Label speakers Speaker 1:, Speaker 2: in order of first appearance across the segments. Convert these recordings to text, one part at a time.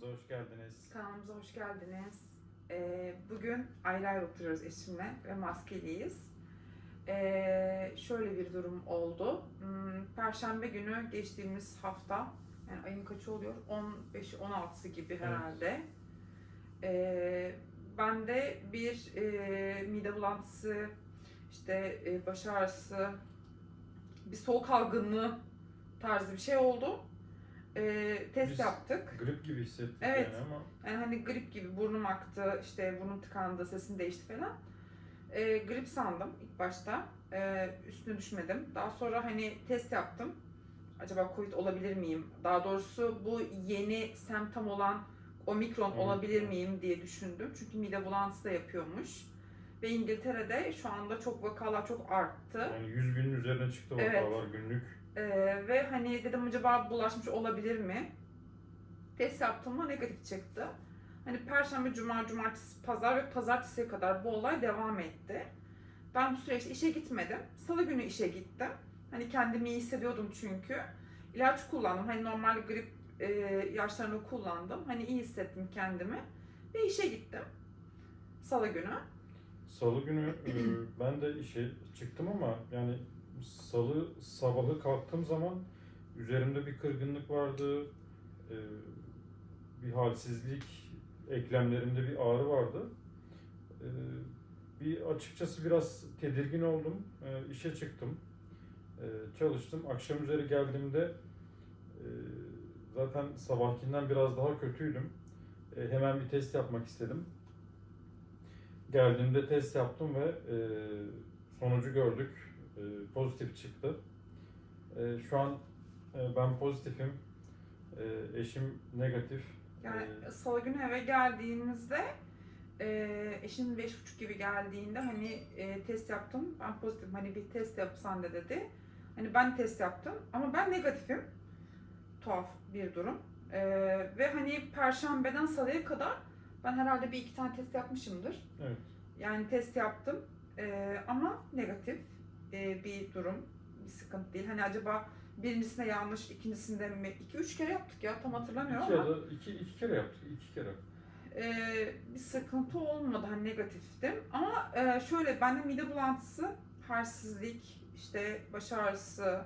Speaker 1: Kanalımıza hoş geldiniz.
Speaker 2: Kanalımıza hoş geldiniz. Ee, bugün ayrı ayrı oturuyoruz eşimle ve maskeliyiz. Ee, şöyle bir durum oldu. Hmm, Perşembe günü geçtiğimiz hafta, yani ayın kaçı oluyor? 15'i 16'sı gibi
Speaker 1: Evet.
Speaker 2: herhalde. Ee, bende bir e, mide bulantısı, işte e, baş ağrısı, bir soğuk algınlığı tarzı bir şey oldu. Ee, test
Speaker 1: Biz-
Speaker 2: yaptık.
Speaker 1: Grip gibi hissettik
Speaker 2: Evet.
Speaker 1: yani ama
Speaker 2: Yani hani grip gibi burnum aktı, işte burnum tıkandı, sesim değişti falan. Ee, grip sandım ilk başta. Ee, üstüne düşmedim. Daha sonra hani test yaptım. Acaba Covid olabilir miyim? Daha doğrusu bu yeni semptom olan omikron olabilir miyim diye düşündüm. Çünkü mide bulantısı da yapıyormuş. Ve İngiltere'de şu anda çok vakalar çok arttı.
Speaker 1: yani 100 binin üzerine çıktı
Speaker 2: Evet.
Speaker 1: vakalar günlük.
Speaker 2: Ee, ve hani dedim acaba bulaşmış olabilir mi? Test yaptığımda negatif çıktı. Hani perşembe, cuma, cumartesi, pazar ve pazartesiye kadar bu olay devam etti. Ben bu süreçte işe gitmedim. Salı günü işe gittim. Hani kendimi iyi hissediyordum çünkü. İlaç kullandım. Hani normal grip e, ilaçlarını kullandım. Hani iyi hissettim kendimi. Ve işe gittim. Salı günü.
Speaker 1: Salı günü e, ben de işe çıktım ama yani salı sabahı kalktığım zaman üzerimde bir kırgınlık vardı. e, Bir halsizlik, eklemlerimde bir ağrı vardı. E, Bir açıkçası biraz tedirgin oldum. İşe çıktım. Çalıştım. Akşam üzeri geldiğimde zaten sabahkinden biraz daha kötüydüm. Hemen bir test yapmak istedim. Geldiğimde test yaptım ve e, sonucu gördük. E, pozitif çıktı. E, şu an e, ben pozitifim. E, eşim negatif.
Speaker 2: Yani
Speaker 1: Ee,
Speaker 2: salı günü eve geldiğimizde e, eşim beş buçuk gibi geldiğinde hani e, test yaptım. Ben pozitifim. Hani bir test yapsan da dedi. Hani ben test yaptım ama ben negatifim. Tuhaf bir durum. E, ve hani perşembeden salıya kadar ben herhalde bir iki tane test yapmışımdır.
Speaker 1: Evet.
Speaker 2: Yani test yaptım E, ama negatif e, bir durum. Bir sıkıntı değil. Hani acaba birincisinde yanlış, ikincisinde mi? İki üç kere yaptık ya tam hatırlamıyorum
Speaker 1: İki
Speaker 2: ama.
Speaker 1: ya da iki, iki kere yaptık. iki kere.
Speaker 2: Ee, bir sıkıntı olmadı hani negatiftim ama e, şöyle bende mide bulantısı, halsizlik, işte baş ağrısı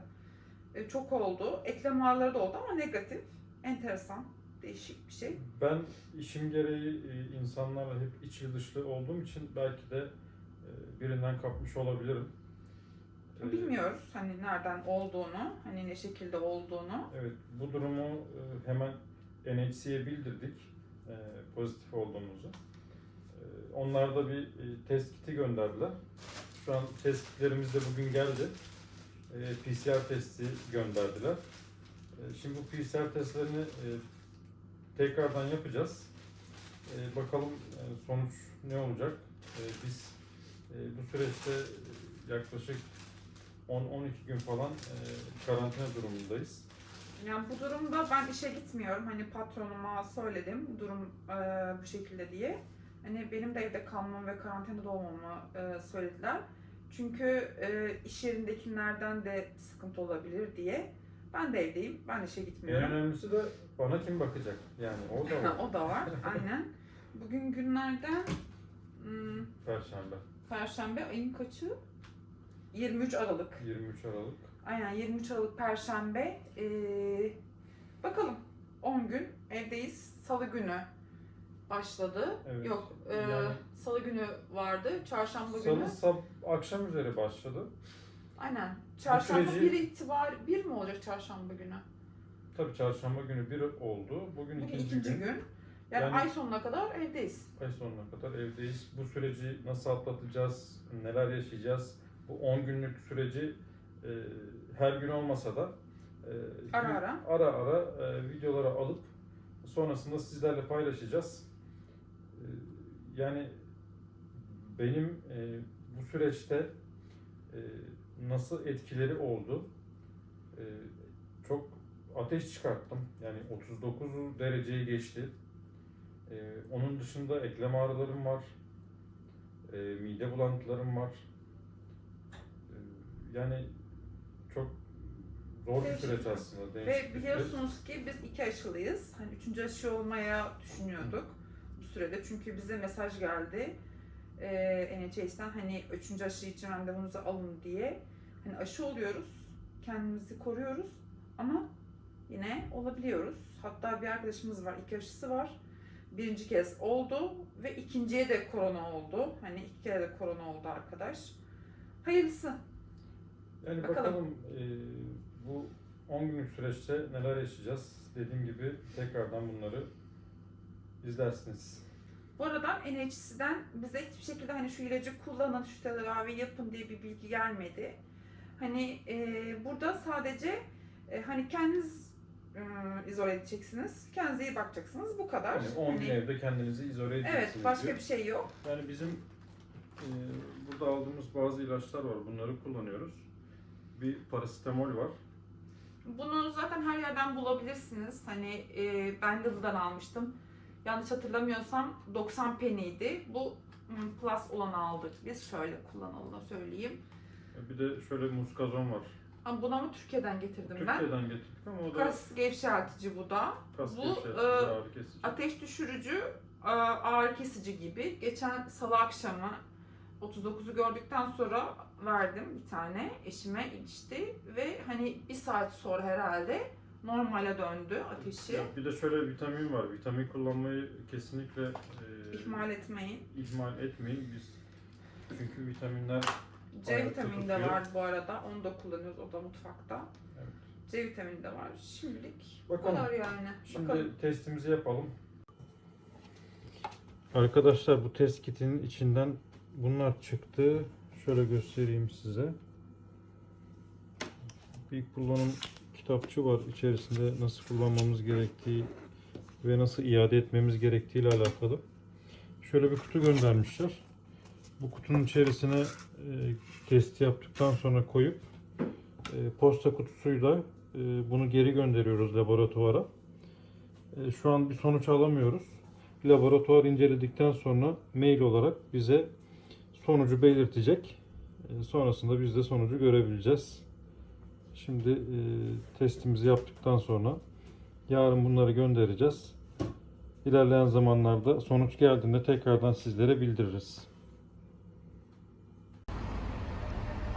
Speaker 2: e, çok oldu. Eklem ağrıları da oldu ama negatif. Enteresan, değişik bir şey.
Speaker 1: Ben işim gereği e, insanlarla hep içli dışlı olduğum için belki de e, birinden kapmış olabilirim. E,
Speaker 2: Bilmiyoruz hani nereden olduğunu, hani ne şekilde olduğunu.
Speaker 1: Evet, bu durumu hemen NHC'ye bildirdik pozitif olduğumuzu. Onlar da bir test kiti gönderdiler. Şu an test kitlerimiz de bugün geldi. PCR testi gönderdiler. Şimdi bu PCR testlerini tekrardan yapacağız. E, Bakalım sonuç ne olacak? E, Biz e, bu süreçte yaklaşık 10-12 gün falan e, karantina durumundayız.
Speaker 2: Yani bu durumda ben işe gitmiyorum. Hani patronuma söyledim durum e, bu şekilde diye. Hani benim de evde kalmam ve karantinada olmamı e, söylediler. Çünkü e, iş yerindekilerden de sıkıntı olabilir diye. Ben de evdeyim. Ben işe
Speaker 1: En
Speaker 2: gitmiyorum.
Speaker 1: önemlisi de bana kim bakacak? Yani o da var.
Speaker 2: o da var. Aynen. Bugün günlerden hmm,
Speaker 1: Perşembe.
Speaker 2: Perşembe ayın kaçı? 23 Aralık.
Speaker 1: 23 Aralık.
Speaker 2: Aynen 23 Aralık Perşembe. Ee, bakalım 10 gün evdeyiz. Salı günü başladı.
Speaker 1: Evet.
Speaker 2: Yok e,
Speaker 1: Yani-
Speaker 2: Salı günü vardı. Çarşamba
Speaker 1: Salı
Speaker 2: günü.
Speaker 1: sab akşam üzeri başladı.
Speaker 2: Aynen. Çarşamba
Speaker 1: süreci-
Speaker 2: bir itibar bir mi olacak çarşamba günü?
Speaker 1: Tabii çarşamba günü bir oldu. Bugün,
Speaker 2: Bugün
Speaker 1: ikinci,
Speaker 2: ikinci
Speaker 1: gün.
Speaker 2: gün. Yani,
Speaker 1: Yani-
Speaker 2: ay sonuna kadar evdeyiz.
Speaker 1: Ay sonuna kadar evdeyiz. Bu süreci nasıl atlatacağız? Neler yaşayacağız? Bu 10 günlük süreci e, her gün olmasa da e,
Speaker 2: Ara
Speaker 1: gün-
Speaker 2: ara.
Speaker 1: ara ara e, videolara alıp sonrasında sizlerle paylaşacağız. E, yani benim e, bu süreçte e, nasıl etkileri oldu? E, çok ateş çıkarttım. Yani 39 dereceyi geçti. E, onun dışında eklem ağrılarım var. E, mide bulantılarım var. E, yani çok zor bir süreç aslında. Değişik
Speaker 2: Ve biliyorsunuz ki biz iki aşılıyız. Hani üçüncü aşı olmaya düşünüyorduk bu sürede. Çünkü bize mesaj geldi. Ee, NHS'den hani üçüncü aşı için randevunuzu alın diye. Hani aşı oluyoruz. Kendimizi koruyoruz. Ama yine olabiliyoruz. Hatta bir arkadaşımız var. iki aşısı var. Birinci kez oldu ve ikinciye de korona oldu. Hani iki kere de korona oldu arkadaş. Hayırlısı.
Speaker 1: Yani
Speaker 2: Bakalım.
Speaker 1: bakalım, e, bu 10 günlük süreçte neler yaşayacağız. Dediğim gibi tekrardan bunları izlersiniz.
Speaker 2: Bu arada NHC'den bize hiçbir şekilde hani şu ilacı kullanın, şu tedavi yapın diye bir bilgi gelmedi. Hani e, burada sadece e, hani kendiniz e, izole edeceksiniz, kendinize iyi bakacaksınız bu kadar.
Speaker 1: Yani 10 gün
Speaker 2: Hani-
Speaker 1: evde kendinizi izole edeceksiniz
Speaker 2: Evet, başka
Speaker 1: diyor.
Speaker 2: bir şey yok.
Speaker 1: Yani bizim e, burada aldığımız bazı ilaçlar var. Bunları kullanıyoruz. Bir parasetamol var.
Speaker 2: Bunu zaten her yerden bulabilirsiniz. Hani e, ben Lidl'dan almıştım. Yanlış hatırlamıyorsam 90 peniydi. Bu hmm, plus olanı aldık biz. Şöyle kullanalım da söyleyeyim.
Speaker 1: E, Bir de şöyle muskazon var.
Speaker 2: Ama bunu ama Türkiye'den getirdim ben.
Speaker 1: Türkiye'den getirdik ama o da
Speaker 2: Kas gevşeltici bu da.
Speaker 1: kas
Speaker 2: bu,
Speaker 1: gevşetici,
Speaker 2: e,
Speaker 1: ağrı kesici.
Speaker 2: Ateş düşürücü, a- ağrı kesici gibi. Geçen salı akşamı 39'u gördükten sonra verdim bir tane. Eşime içti ve hani bir saat sonra herhalde normale döndü ateşi.
Speaker 1: Ya bir de şöyle vitamin var. Vitamin kullanmayı kesinlikle e,
Speaker 2: İhmal etmeyin.
Speaker 1: ihmal etmeyin. Biz çünkü vitaminler
Speaker 2: C vitamini de var bu arada. Onu da kullanıyoruz o da mutfakta.
Speaker 1: Evet.
Speaker 2: C vitamini de var. Şimdilik
Speaker 1: Bakalım.
Speaker 2: kadar yani.
Speaker 1: Şimdi
Speaker 2: Bakalım.
Speaker 1: testimizi yapalım. Arkadaşlar bu test kitinin içinden bunlar çıktı. Şöyle göstereyim size. Bir kullanım kitapçı var içerisinde nasıl kullanmamız gerektiği ve nasıl iade etmemiz gerektiği ile alakalı. Şöyle bir kutu göndermişler. Bu kutunun içerisine testi yaptıktan sonra koyup e, posta kutusuyla e, bunu geri gönderiyoruz laboratuvara. E, Şu an bir sonuç alamıyoruz. Laboratuvar inceledikten sonra mail olarak bize sonucu belirtecek. E, Sonrasında biz de sonucu görebileceğiz. Şimdi e, testimizi yaptıktan sonra yarın bunları göndereceğiz. İlerleyen zamanlarda sonuç geldiğinde tekrardan sizlere bildiririz.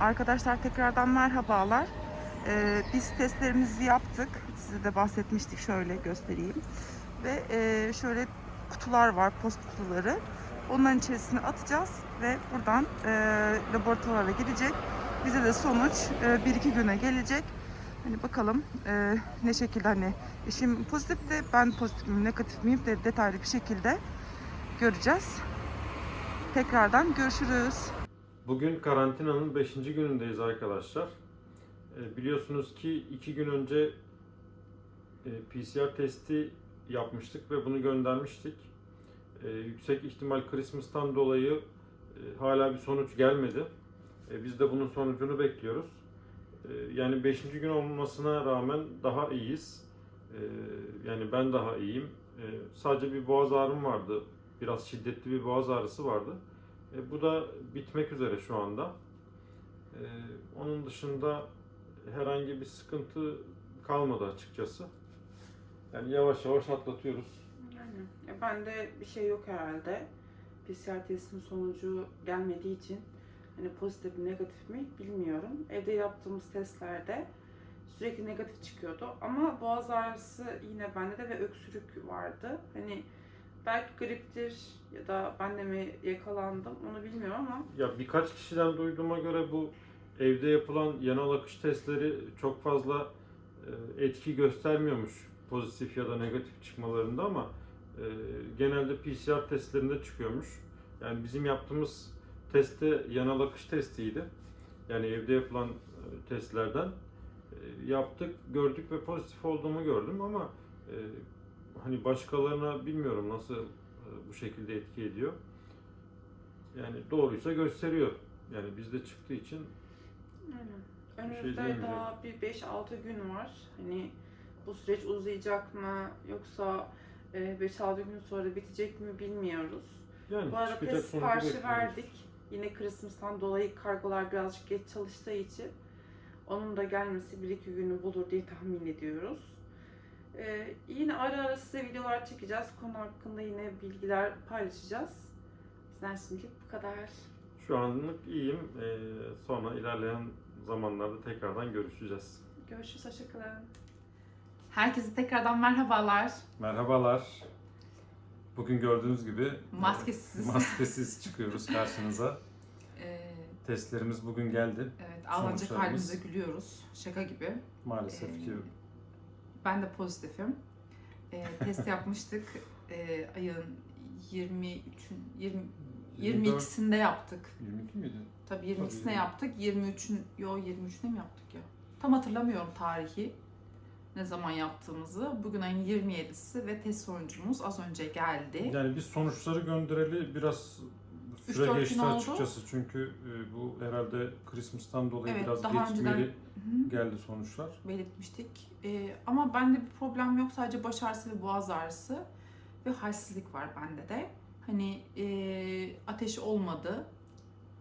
Speaker 2: Arkadaşlar tekrardan merhabalar. Ee, biz testlerimizi yaptık. Size de bahsetmiştik. Şöyle göstereyim. Ve e, şöyle kutular var, post kutuları. Onların içerisine atacağız ve buradan e, laboratuvara gidecek. Bize de sonuç e, bir iki güne gelecek. Hani bakalım e, ne şekilde hani eşim pozitif de ben pozitif miyim, negatif miyim de detaylı bir şekilde göreceğiz. Tekrardan görüşürüz.
Speaker 1: Bugün karantinanın 5. günündeyiz arkadaşlar. E, biliyorsunuz ki 2 gün önce e, PCR testi yapmıştık ve bunu göndermiştik. E, yüksek ihtimal Christmas'tan dolayı hala bir sonuç gelmedi. Biz de bunun sonucunu bekliyoruz. Yani 5. gün olmasına rağmen daha iyiyiz. Yani ben daha iyiyim. Sadece bir boğaz ağrım vardı. Biraz şiddetli bir boğaz ağrısı vardı. E, bu da bitmek üzere şu anda. E, onun dışında herhangi bir sıkıntı kalmadı açıkçası. Yani yavaş yavaş atlatıyoruz.
Speaker 3: Yani ya bende bir şey yok herhalde. PCR testinin sonucu gelmediği için hani pozitif mi negatif mi bilmiyorum. Evde yaptığımız testlerde sürekli negatif çıkıyordu. Ama boğaz ağrısı yine bende de ve öksürük vardı. Hani belki griptir ya da ben de mi yakalandım onu bilmiyorum ama
Speaker 1: Ya birkaç kişiden duyduğuma göre bu evde yapılan yanal akış testleri çok fazla e, etki göstermiyormuş pozitif ya da negatif çıkmalarında ama e, genelde PCR testlerinde çıkıyormuş. Yani bizim yaptığımız testte yanal akış testiydi. Yani evde yapılan e, testlerden yaptık, gördük ve pozitif olduğumu gördüm ama hani başkalarına bilmiyorum nasıl e, bu şekilde etki ediyor. Yani doğruysa gösteriyor. Yani bizde çıktığı için
Speaker 3: Aynen.
Speaker 1: Bir şey
Speaker 3: Önümüzde
Speaker 1: diyemeyeceğim.
Speaker 3: daha bir 5-6 gün var. Hani bu süreç uzayacak mı yoksa e, 5-6 gün sonra bitecek mi bilmiyoruz.
Speaker 1: yani
Speaker 3: Bu arada
Speaker 1: çıkacak sonucu
Speaker 3: siparişi
Speaker 1: bekliyoruz.
Speaker 3: verdik. Yine Christmas'tan dolayı kargolar birazcık geç çalıştığı için Onun da gelmesi bir iki günü bulur diye tahmin ediyoruz. Ee, yine ara ara size videolar çekeceğiz. Konu hakkında yine bilgiler paylaşacağız. Bizden şimdilik bu kadar.
Speaker 1: Şu anlık iyiyim. Ee, sonra ilerleyen zamanlarda tekrardan görüşeceğiz.
Speaker 3: Görüşürüz. Hoşçakalın.
Speaker 2: Herkese tekrardan merhabalar.
Speaker 1: Merhabalar. Bugün gördüğünüz gibi
Speaker 2: Maskesiz.
Speaker 1: maskesiz çıkıyoruz karşınıza.
Speaker 2: Ee,
Speaker 1: Testlerimiz bugün geldi.
Speaker 2: evet ağlanacak halimize gülüyoruz. Şaka gibi.
Speaker 1: Maalesef
Speaker 2: Ee,
Speaker 1: ki
Speaker 2: Ben de pozitifim. Ee, test yapmıştık. Ee, ayın 23'ün 20
Speaker 1: 24
Speaker 2: 22'sinde yaptık.
Speaker 1: 22 miydi?
Speaker 2: Tabii 22'sine
Speaker 1: Tabii.
Speaker 2: yaptık. 23'ün yo 23'üne mi yaptık ya? Tam hatırlamıyorum tarihi. Ne zaman yaptığımızı. Bugün ayın 27'si ve test sonucumuz az önce geldi.
Speaker 1: Yani biz sonuçları göndereli biraz süre
Speaker 2: dört
Speaker 1: geçti
Speaker 2: gün oldu.
Speaker 1: açıkçası. Çünkü e, bu herhalde Christmas'tan dolayı
Speaker 2: Evet,
Speaker 1: biraz
Speaker 2: daha
Speaker 1: gecikmeli
Speaker 2: önceden- Hı.
Speaker 1: geldi sonuçlar.
Speaker 2: belirtmiştik. Ee, ama bende bir problem yok. Sadece baş ağrısı ve boğaz ağrısı ve halsizlik var bende de. Hani e, ateş olmadı.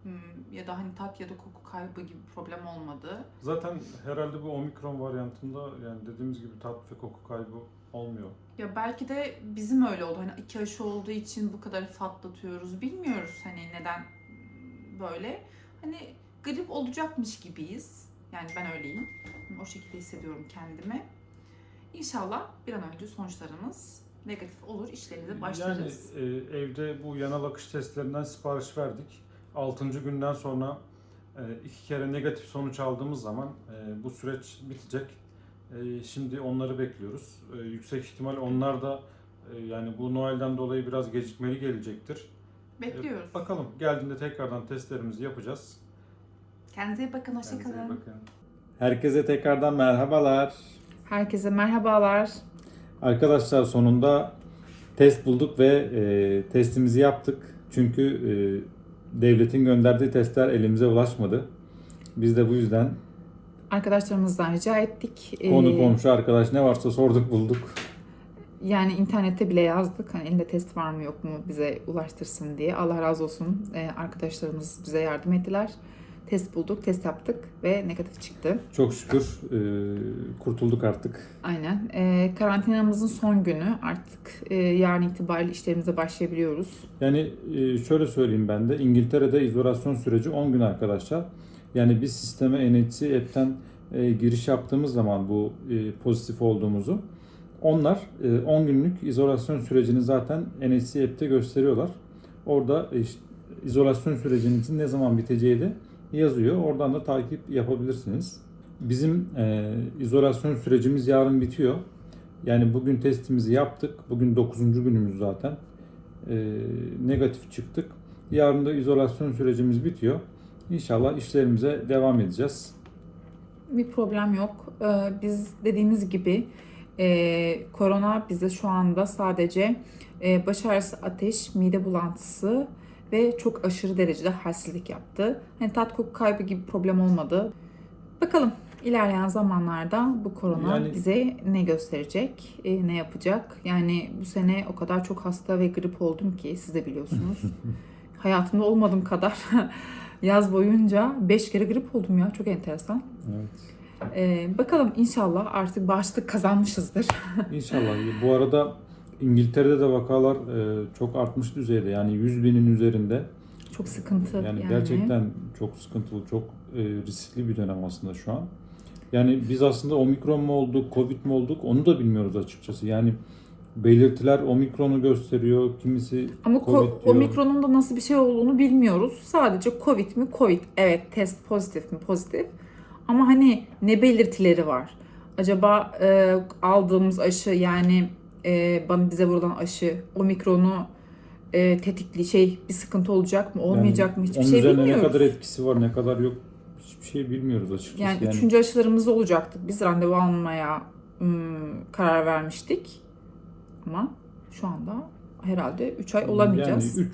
Speaker 2: Hmm, ya da hani tat ya da koku kaybı gibi problem olmadı.
Speaker 1: Zaten herhalde bu omikron varyantında yani dediğimiz gibi tat ve koku kaybı olmuyor.
Speaker 2: Ya belki de bizim öyle oldu. Hani iki aşı olduğu için bu kadar hafif atlatıyoruz. Bilmiyoruz hani neden böyle. Hani grip olacakmış gibiyiz. Yani ben öyleyim. O şekilde hissediyorum kendimi. İnşallah bir an önce sonuçlarımız negatif olur. İşlerimize başlarız.
Speaker 1: Yani e, evde bu yanal akış testlerinden sipariş verdik. 6. günden sonra e, iki kere negatif sonuç aldığımız zaman e, bu süreç bitecek. E, şimdi onları bekliyoruz. E, yüksek ihtimal onlar da e, yani bu Noel'den dolayı biraz gecikmeli gelecektir. E,
Speaker 2: Bekliyoruz.
Speaker 1: bakalım geldiğinde tekrardan testlerimizi yapacağız.
Speaker 2: Kendinize iyi bakın. Hoşçakalın.
Speaker 1: Herkese tekrardan merhabalar.
Speaker 2: Herkese merhabalar.
Speaker 1: Arkadaşlar sonunda test bulduk ve e, testimizi yaptık. Çünkü e, devletin gönderdiği testler elimize ulaşmadı. Biz de bu yüzden
Speaker 2: Arkadaşlarımızdan rica ettik.
Speaker 1: konu
Speaker 2: Ee,
Speaker 1: komşu arkadaş ne varsa sorduk bulduk.
Speaker 2: Yani internette bile yazdık. Hani elinde test var mı yok mu bize ulaştırsın diye. Allah razı olsun. Ee, arkadaşlarımız bize yardım ettiler. Test bulduk, test yaptık ve negatif çıktı.
Speaker 1: Çok şükür e, kurtulduk artık.
Speaker 2: Aynen. Ee, karantinamızın son günü. Artık e, yarın itibariyle işlerimize başlayabiliyoruz.
Speaker 1: Yani e, şöyle söyleyeyim ben de İngiltere'de izolasyon süreci 10 gün arkadaşlar. Yani biz sisteme NHC app'ten e, giriş yaptığımız zaman bu e, pozitif olduğumuzu onlar e, 10 günlük izolasyon sürecini zaten NHC app'te gösteriyorlar. Orada e, işte, izolasyon sürecinizin ne zaman biteceği de yazıyor. Oradan da takip yapabilirsiniz. Bizim e, izolasyon sürecimiz yarın bitiyor. Yani bugün testimizi yaptık. Bugün 9. günümüz zaten e, negatif çıktık. Yarın da izolasyon sürecimiz bitiyor. İnşallah işlerimize devam edeceğiz.
Speaker 2: Bir problem yok. Ee, biz dediğimiz gibi e, korona bize şu anda sadece e, baş ağrısı, ateş, mide bulantısı ve çok aşırı derecede halsizlik yaptı. Hani tat koku kaybı gibi problem olmadı. Bakalım ilerleyen zamanlarda bu korona
Speaker 1: Yani-
Speaker 2: bize ne gösterecek, e, ne yapacak? Yani bu sene o kadar çok hasta ve grip oldum ki siz de biliyorsunuz. Hayatımda olmadığım kadar yaz boyunca 5 kere grip oldum ya. Çok enteresan.
Speaker 1: Evet.
Speaker 2: Ee, bakalım inşallah artık bağışıklık kazanmışızdır.
Speaker 1: İnşallah. Bu arada İngiltere'de de vakalar e, çok artmış düzeyde. Yani 100 binin üzerinde.
Speaker 2: Çok sıkıntı
Speaker 1: Yani,
Speaker 2: yani.
Speaker 1: gerçekten çok sıkıntılı, çok e, riskli bir dönem aslında şu an. Yani biz aslında omikron mu olduk, covid mi olduk onu da bilmiyoruz açıkçası. Yani belirtiler omikronu gösteriyor, kimisi
Speaker 2: Ama ko-
Speaker 1: Covid diyor.
Speaker 2: omikronun da nasıl bir şey olduğunu bilmiyoruz. Sadece covid mi? Covid. Evet test pozitif mi? Pozitif. Ama hani ne belirtileri var? Acaba e, aldığımız aşı yani e, bana bize vurulan aşı omikronu e, tetikli şey bir sıkıntı olacak mı? Olmayacak mı? Hiçbir
Speaker 1: onun
Speaker 2: şey
Speaker 1: üzerine
Speaker 2: bilmiyoruz.
Speaker 1: ne kadar etkisi var, ne kadar yok hiçbir şey bilmiyoruz açıkçası.
Speaker 2: Yani, üçüncü aşılarımızda olacaktık. Biz randevu almaya ım, karar vermiştik. Ama şu anda herhalde 3 ay olamayacağız.
Speaker 1: Yani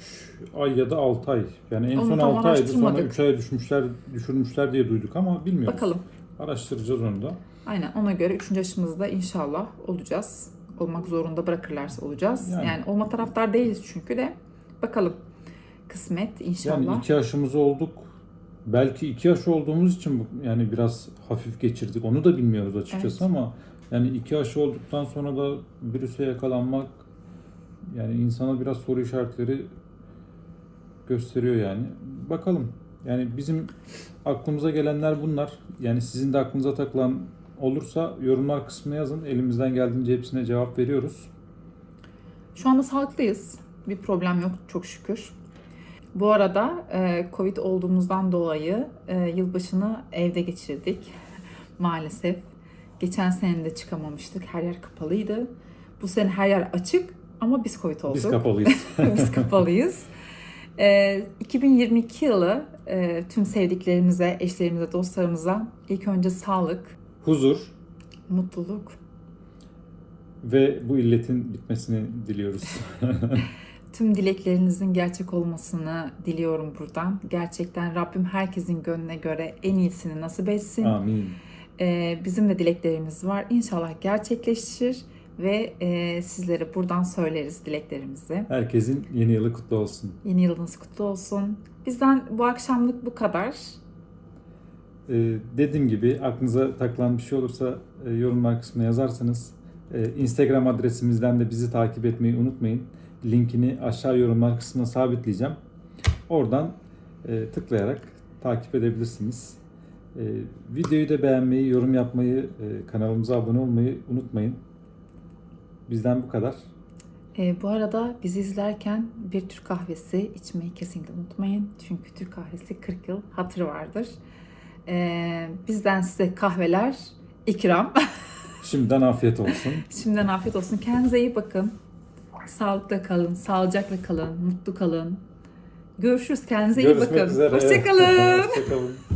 Speaker 1: 3 ay ya da 6 ay. Yani en
Speaker 2: Onu
Speaker 1: son
Speaker 2: tam
Speaker 1: 6 aydı sonra
Speaker 2: araştırmadık.
Speaker 1: 3 aya düşmüşler, düşürmüşler diye duyduk ama bilmiyoruz.
Speaker 2: Bakalım.
Speaker 1: Araştıracağız onu da.
Speaker 2: Aynen ona göre 3. aşımızda inşallah olacağız. Olmak zorunda bırakırlarsa olacağız.
Speaker 1: Yani.
Speaker 2: Yani, olma taraftar değiliz çünkü de. Bakalım. Kısmet inşallah.
Speaker 1: Yani iki aşımız olduk. belki iki yaş olduğumuz için yani biraz hafif geçirdik. Onu da bilmiyoruz açıkçası
Speaker 2: Evet.
Speaker 1: ama yani iki yaş olduktan sonra da virüse yakalanmak yani insana biraz soru işaretleri gösteriyor yani. Bakalım. Yani bizim aklımıza gelenler bunlar. Yani sizin de aklınıza takılan olursa yorumlar kısmına yazın. Elimizden geldiğince hepsine cevap veriyoruz.
Speaker 2: Şu anda sağlıklıyız. Bir problem yok çok şükür. Bu arada e, Covid olduğumuzdan dolayı e, yılbaşını evde geçirdik. Maalesef. Geçen sene de çıkamamıştık. Her yer kapalıydı. Bu sene her yer açık ama biz Covid olduk.
Speaker 1: Biz kapalıyız.
Speaker 2: Biz kapalıyız. Ee, 2022 yılı e, tüm sevdiklerimize, eşlerimize, dostlarımıza ilk önce sağlık,
Speaker 1: Huzur
Speaker 2: mutluluk,
Speaker 1: ve bu illetin bitmesini diliyoruz.
Speaker 2: tüm dileklerinizin gerçek olmasını diliyorum buradan. Gerçekten Rabbim herkesin gönlüne göre en iyisini nasip etsin.
Speaker 1: Amin.
Speaker 2: Ee, bizim de dileklerimiz var. İnşallah gerçekleşir ve e, sizlere buradan söyleriz dileklerimizi.
Speaker 1: Herkesin yeni yılı kutlu olsun.
Speaker 2: Yeni yılınız kutlu olsun. Bizden bu akşamlık bu kadar.
Speaker 1: Ee, dediğim gibi aklınıza takılan bir şey olursa e, yorumlar kısmına yazarsanız e, Instagram adresimizden de bizi takip etmeyi unutmayın. Linkini aşağı yorumlar kısmına sabitleyeceğim. Oradan e, tıklayarak takip edebilirsiniz. E, videoyu da beğenmeyi, yorum yapmayı, e, kanalımıza abone olmayı unutmayın. Bizden bu kadar.
Speaker 2: Ee, bu arada bizi izlerken bir Türk kahvesi içmeyi kesinlikle unutmayın. Çünkü Türk kahvesi 40 yıl hatırı vardır. Ee, bizden size kahveler ikram.
Speaker 1: Şimdiden afiyet olsun.
Speaker 2: Şimdiden afiyet olsun. Kendinize iyi bakın. Sağlıkla kalın, sağlıcakla kalın, mutlu kalın. Görüşürüz. Kendinize iyi
Speaker 1: Görüşmek
Speaker 2: bakın.
Speaker 1: üzere.
Speaker 2: Hoşçakalın.
Speaker 1: Hoşçakalın.